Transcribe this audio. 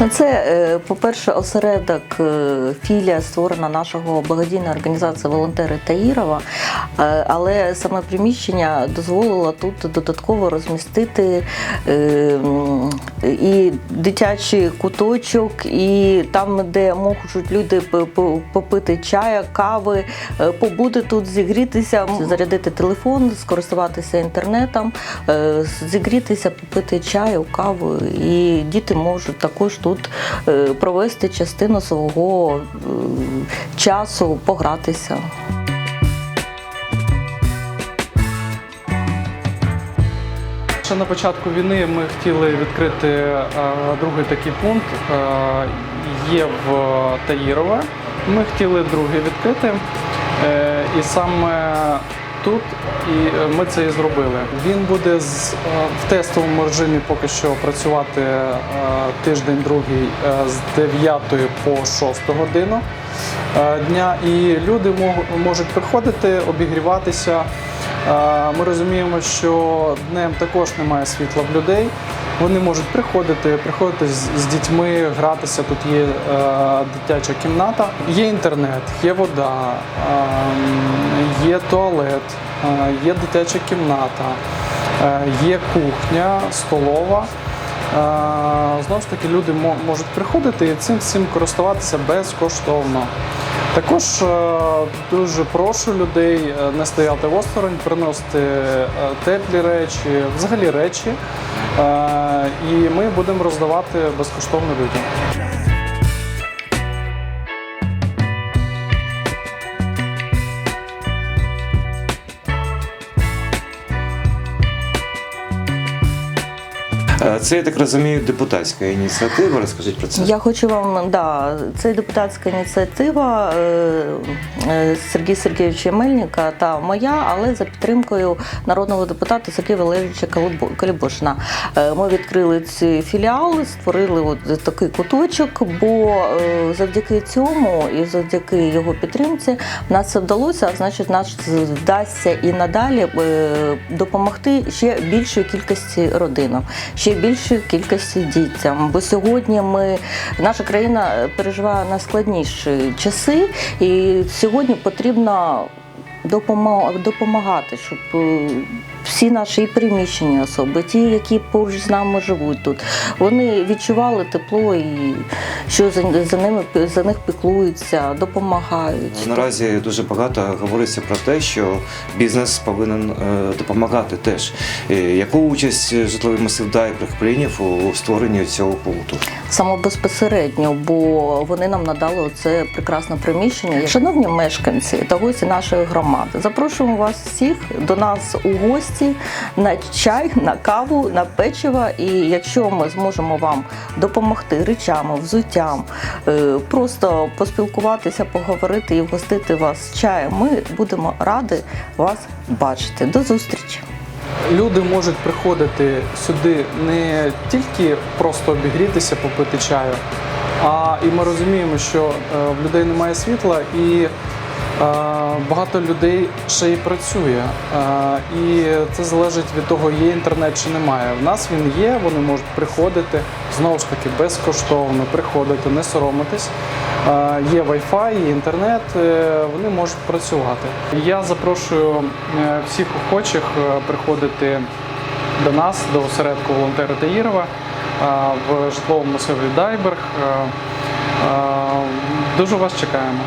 Ну, це, е, по-перше, осередок е, філія створена нашого благодійної організації Волонтери Таїрова, Е, але саме приміщення дозволило тут додатково розмістити і дитячий куточок, і там, де можуть люди попити чая, кави, е, побути тут, зігрітися, зарядити телефон, скористуватися інтернетом, е, зігрітися, попити чаю, каву. І діти можуть також тут е, провести частину свого часу, погратися. Ще на початку війни ми хотіли відкрити е, другий такий пункт. Е, є в Таїрове. Ми хотіли другий відкрити. Е, і саме тут ми це і зробили. Він буде в тестовому режимі поки що працювати тиждень другий е, з 9 по 6 годину дня. І люди можуть приходити, обігріватися. Ми розуміємо, що днем також немає світла в людей. Вони можуть приходити, приходити з, дітьми, гратися. Тут є е, дитяча кімната, є інтернет, є вода, е, є туалет, е, є дитяча кімната, є кухня, столова. Знову ж таки, люди можуть приходити і цим всім користуватися безкоштовно. Також е, дуже прошу людей е, не стояти осторонь, приносити е, теплі речі, взагалі речі. І ми будемо роздавати безкоштовно людям. Це, я так розумію, депутатська ініціатива. Розкажіть про це. Я хочу вам, да, це депутатська ініціатива е, е, Сергія Сергійовича Мельника та моя, але за підтримкою народного депутата Сергія Валерійовича. Е, Ми відкрили цей філіал, створили от такий куточок, бо е, завдяки цьому і завдяки його підтримці в нас це вдалося, а значить, нас вдасться і надалі е, допомогти ще більшій кількості родинам, ще більшій кількості дітям. Бо сьогодні ми наша країна переживає найскладніші часи, і сьогодні потрібно допомагати, щоб е, всі наші і переміщені особи, ті, які поруч з нами живуть тут, вони відчували тепло і що за, за ними за них піклуються, допомагають. Наразі дуже багато говориться про те, що бізнес повинен е, допомагати теж. Е, Яку участь житловий масив Дайбрих прийняв у створенні цього пункту? Саме безпосередньо, бо вони нам надали це прекрасне приміщення. Шановні мешканці та гості нашої громади, запрошуємо вас всіх до нас у гості на чай, на каву, на печиво. І якщо ми зможемо вам допомогти речами, взуттям, е, просто поспілкуватися, поговорити і вгостити вас чаєм, ми будемо раді вас бачити. До зустрічі! Люди можуть приходити сюди не тільки просто обігрітися, попити чаю, а і ми розуміємо, що е, в людей немає світла і багато людей ще й працює. Е, І це залежить від того, є інтернет чи немає. В нас він є, вони можуть приходити знову ж таки безкоштовно, приходити, не соромитись. Е, Є Wi-Fi, інтернет, е, вони можуть працювати. Я запрошую е, всіх охочих е, приходити до нас, до осередку волонтери Таїрова е, в житловому масиві Дайберг. Е, е, Дуже вас чекаємо.